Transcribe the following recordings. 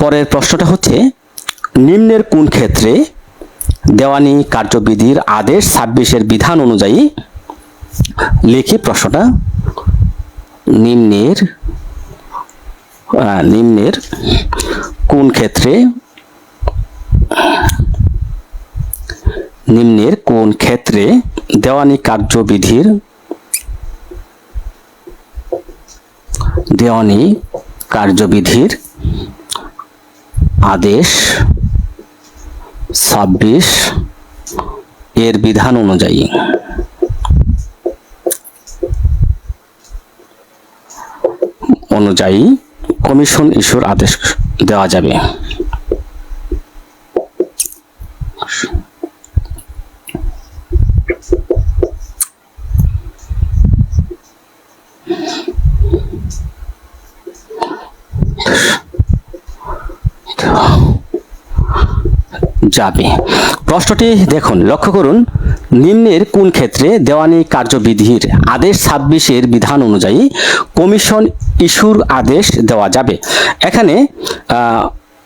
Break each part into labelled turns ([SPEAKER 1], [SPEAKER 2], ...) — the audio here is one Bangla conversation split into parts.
[SPEAKER 1] পরের প্রশ্নটা হচ্ছে, নিম্নের কোন ক্ষেত্রে দেওয়ানি কার্যবিধির আদেশ ছাব্বিশের বিধান অনুযায়ী লিখি প্রশ্নটা? নিম্নের নিম্নের কোন ক্ষেত্রে, নিম্নের কোন ক্ষেত্রে দেওয়ানি কার্যবিধির দেওয়ানি কার্যবিধির আদেশ ছাব্বিশ এর বিধান অনুযায়ী। অনুযায়ী কমিশন ইস্যুর আদেশ দেওয়া যাবে। যাবে। প্রশ্নটি দেখুন, লক্ষ্য করুন, নিম্নের কোন ক্ষেত্রে দেওয়ানি কার্যবিধির আদেশ ছাব্বিশের বিধান অনুযায়ী কমিশন ইস্যুর আদেশ দেওয়া যাবে। এখানে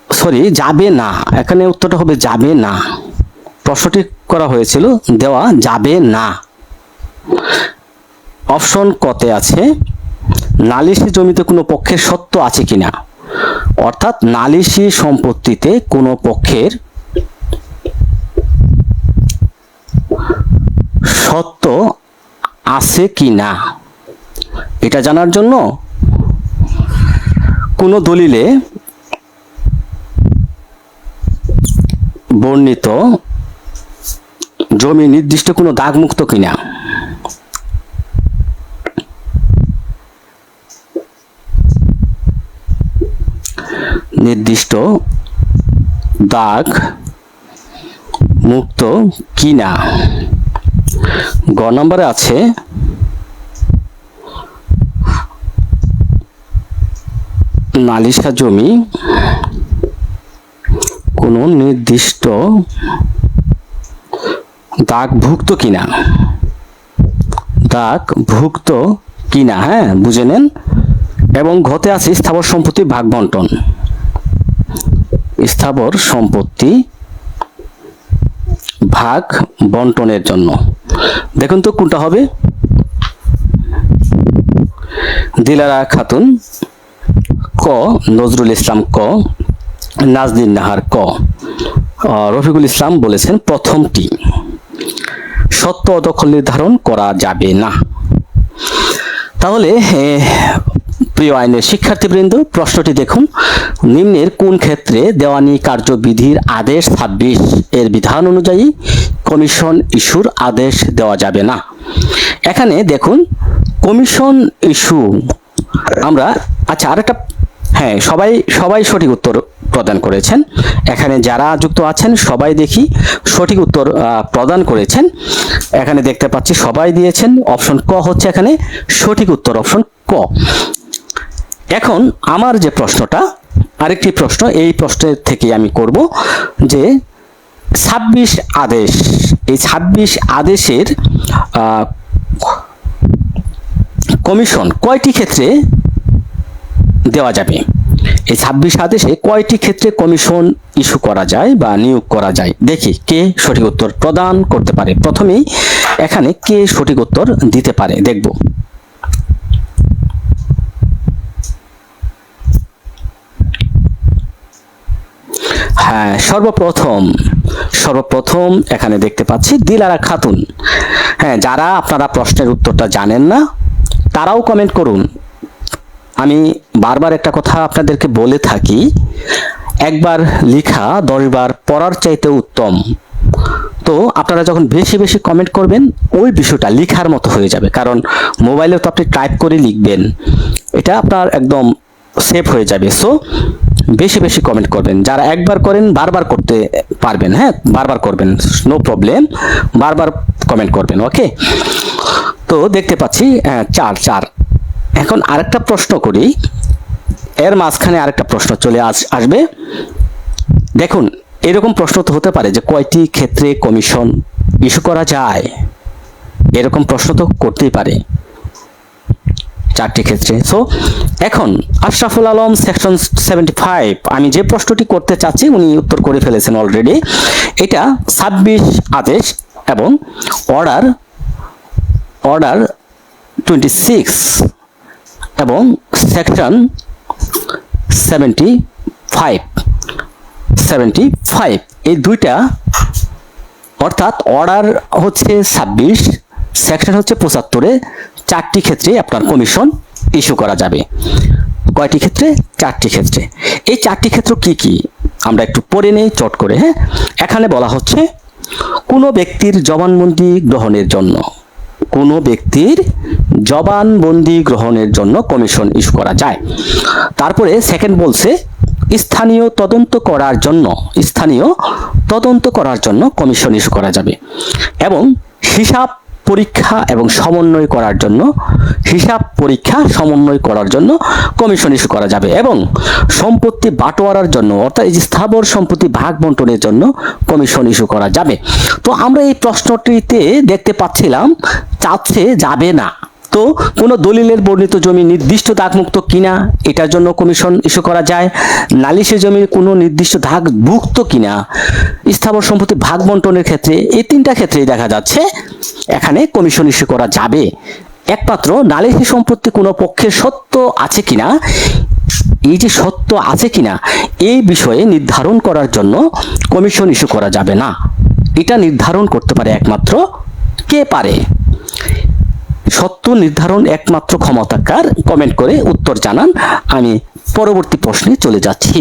[SPEAKER 1] সরি, যাবে না। এখানে উত্তরটা হবে যাবে না। প্রশ্নটি করা হয়েছিল, দেওয়া যাবে না। অপশন কতে আছে, নালিশি জমিতে কোনো পক্ষের সত্য আছে কিনা? অর্থাৎ নালিশি সম্পত্তিতে কোনো পক্ষের সত্য আছে কি না? এটা জানার জন্য কোনো দলিলে বর্ণিত জমি নির্দিষ্ট কোনো দাগমুক্ত কিনা? নির্দিষ্ট দাগ মুক্ত কিনা? গ নম্বরে আছে, নালিশা জমি, কোনো নির্দিষ্ট দাগভুক্ত কিনা? দাগভুক্ত কিনা হ্যাঁ বুঝে নেন। এবং ঘতে আছে স্থাবর সম্পত্তি ভাগ বন্টন। স্থাবর সম্পত্তি ভাগ বন্টনের জন্য। দেখুন তো কোনটা হবে? দিলারা খাতুন, ক, নজরুল ইসলাম ক নাজদিন নাহার ক। রফিকুল ইসলাম বলেছেন প্রথমটি। সত্য অদখল নির্ধারণ করা যাবে না। তাহলে প্রিয় আইনের শিক্ষার্থীবৃন্দ, প্রশ্নটি দেখুন। নিম্নের কোন ক্ষেত্রে দেওয়ানি কার্যবিধির আদেশ ছাব্বিশ এর বিধান অনুযায়ী কমিশন ইস্যুর আদেশ দেওয়া যাবে না। এখানে দেখুন, কমিশন ইস্যু, আমরা আচ্ছা আরেকটা হ্যাঁ সবাই সবাই সঠিক উত্তর প্রদান করেছেন। এখানে যারা যুক্ত আছেন, সবাই দেখি সঠিক উত্তর প্রদান করেছেন। এখানে দেখতে পাচ্ছি সবাই দিয়েছেন, অপশন ক হচ্ছে এখানে, সঠিক উত্তর অপশন ক। এখন আমার যে প্রশ্নটা, আরেকটি প্রশ্ন, এই প্রশ্নের থেকে আমি করব যে ছাব্বিশ আদেশ। এই ছাব্বিশ আদেশের কমিশন কয়টি ক্ষেত্রে দেওয়া যাবে? এই ছাব্বিশ আদেশে কয়টি ক্ষেত্রে কমিশন ইস্যু করা যায় বা নিয়োগ করা যায়? দেখি, কে সঠিক উত্তর প্রদান করতে পারে? প্রথমেই এখানে কে সঠিক উত্তর দিতে পারে? দেখব। হ্যাঁ সর্বপ্রথম সর্বপ্রথম এখানে দেখতে পাচ্ছি দিলারা খাতুন। হ্যাঁ যারা আপনারা প্রশ্নের উত্তরটা জানেন না, তারাও কমেন্ট করুন। আমি বারবার একটা কথা আপনাদেরকে বলে থাকি, একবার লেখা, দশবার পড়ার চাইতে উত্তম। তো আপনারা যখন বেশি বেশি কমেন্ট করবেন, ওই বিষয়টা লেখার মতো হয়ে যাবে। কারণ মোবাইলে তো আপনি টাইপ করে লিখবেন। এটা আপনার একদম সেভ হয়ে যাবে। সো বেশি বেশি কমেন্ট করবেন। যারা একবার করেন, বারবার করতে পারবেন হ্যাঁ? বারবার করবেন নো প্রবলেম বারবার কমেন্ট করবেন ওকে তো দেখতে পাচ্ছি চার চার। এখন আরেকটা প্রশ্ন করি। এর মাঝখানে আরেকটা প্রশ্ন চলে আস, আসবে। দেখুন, এরকম প্রশ্ন তো হতে পারে যে কয়টি ক্ষেত্রে কমিশন ইস্যু করা যায়? এরকম প্রশ্ন তো করতেই পারে। চারটি ক্ষেত্রে। সো এখন Ashraful Alam section seventy five আমি যে প্রশ্নটি করতে চাচ্ছি, উনি উত্তর করে ফেলেছেন অলরেডি এটা ছাব্বিশ আদেশ এবং অর্ডার অর্ডার টোয়েন্টি সিক্স এবং section seventy five seventy five এই দুইটা, অর্থাৎ অর্ডার হচ্ছে ছাব্বিশ সেকশন হচ্ছে পঁচাত্তরে চারটি ক্ষেত্রে আপনার কমিশন ইস্যু করা যাবে। কয়টি ক্ষেত্রে? চারটি ক্ষেত্রে। এই চারটি ক্ষেত্র কি কি? আমরা একটু পড়ে নেই, চট করে হ্যাঁ? এখানে বলা হচ্ছে, কোনো ব্যক্তির জবানবন্দি গ্রহণের জন্য, কোনো ব্যক্তির জবানবন্দি গ্রহণের জন্য কমিশন ইস্যু করা যায়। তারপরে সেকেন্ড বলছে, স্থানীয় তদন্ত করার জন্য, স্থানীয় তদন্ত করার জন্য কমিশন ইস্যু করা যাবে। এবং হিসাব পরীক্ষা এবং সমন্বয় করার জন্য, হিসাব পরীক্ষা সমন্বয় করার জন্য কমিশন ইস্যু করা যাবে এবং সম্পত্তি বাটোয়ারার জন্য, অর্থাৎ এই যে স্থাবর সম্পত্তি ভাগ বন্টনের জন্য কমিশন ইস্যু করা যাবে। তো আমরা এই প্রশ্নটিতে দেখতে পাচ্ছিলাম, চাচ্ছে যাবে না। কোনো দলিলের বর্ণিত জমি নির্দিষ্ট দাগমুক্ত কিনা, এটার জন্য কমিশন ইস্যু করা যায়। নালিশে জমির কোনো নির্দিষ্ট দাগ ভুক্ত কিনা, স্থাবর সম্পত্তি ভাগ বন্টনের ক্ষেত্রে এই তিনটা ক্ষেত্রেই দেখা যাচ্ছে। এখানে কমিশন ইস্যু করা যাবে। একমাত্র নালিশি সম্পত্তি কোনো পক্ষের সত্য আছে কিনা, এই যে সত্য আছে কিনা, এই বিষয়ে নির্ধারণ করার জন্য কমিশন ইস্যু করা যাবে না। এটা নির্ধারণ করতে পারে একমাত্র কে পারে? সত্য নির্ধারণ একমাত্র ক্ষমতাকার কমেন্ট করে উত্তর জানান। আমি পরবর্তী প্রশ্নে চলে যাচ্ছি।